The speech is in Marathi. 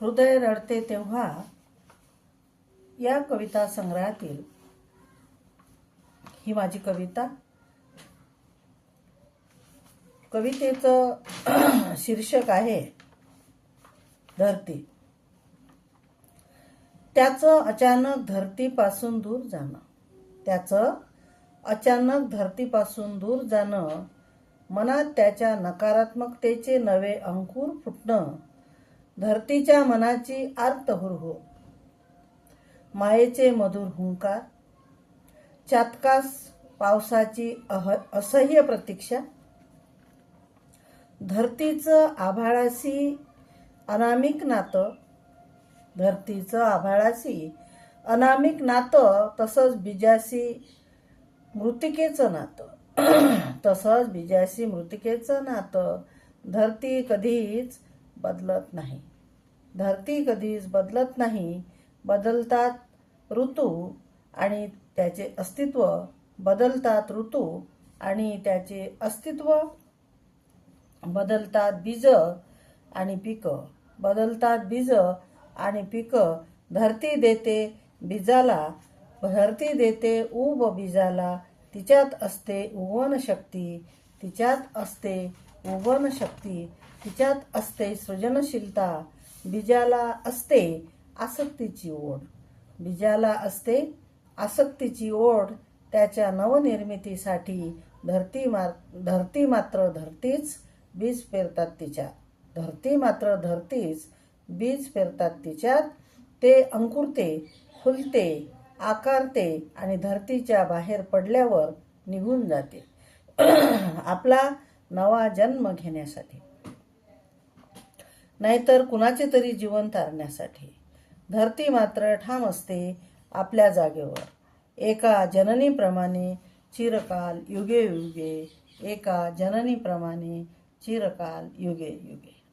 हृदय रडते तेव्हा या कविता संग्रहातील ही माझी कविता कवितेचं शीर्षक आहे धरती. त्याचं अचानक धरतीपासून दूर जाणं. त्याचं अचानक धरतीपासून दूर जाणं मनात त्याच्या नकारात्मकतेचे नवे अंकुर फुटणं धरतीच्या मनाची आर्त हुरहू मायेचे मधुर हुंकार. चातकास पावसाची अह असह्य प्रतीक्षा. धरतीचं आभाळाशी अनामिक नातं. धरतीचं आभाळाशी अनामिक नातं तसंच बीजाशी मृतिकेचं नातं. तसंच बीजाशी मृतिकेचं नातं. धरती कधीच बदलत नाही. धरती कधीच बदलत नाही. बदलतात ऋतू आणि त्याचे अस्तित्व बदलतात ऋतू आणि त्याचे अस्तित्व बदलतात बीज आणि पिकं. बदलतात बीज आणि पिकं. धरती देते बीजाला. धरती देते उब बीजाला. तिच्यात असते उगवण शक्ती. तिच्यात असते उगवण शक्ती. तिच्यात असते सृजनशीलता बीजाला असते आसक्तीची ओढ. बीजाला असते आसक्तीची ओढ त्याच्या नवनिर्मितीसाठी धरती मा धरती मात्र धरतीच बीज पेरतात तिच्यात. धरती मात्र धरतीच बीज पेरतात तिच्यात. ते अंकुरते फुलते आकारते आणि धरतीच्या बाहेर पडल्यावर निघून जाते. आपला नवा जन्म घेण्यासाठी. नाहीतर कुणाचे तरी जीवन तारण्यासाठी. धरती मात्र ठाम असते आपल्या जागेवर. एका जननीप्रमाणे चिरकाल युगे युगे एका जननीप्रमाणे चिरकाल युगे युगे.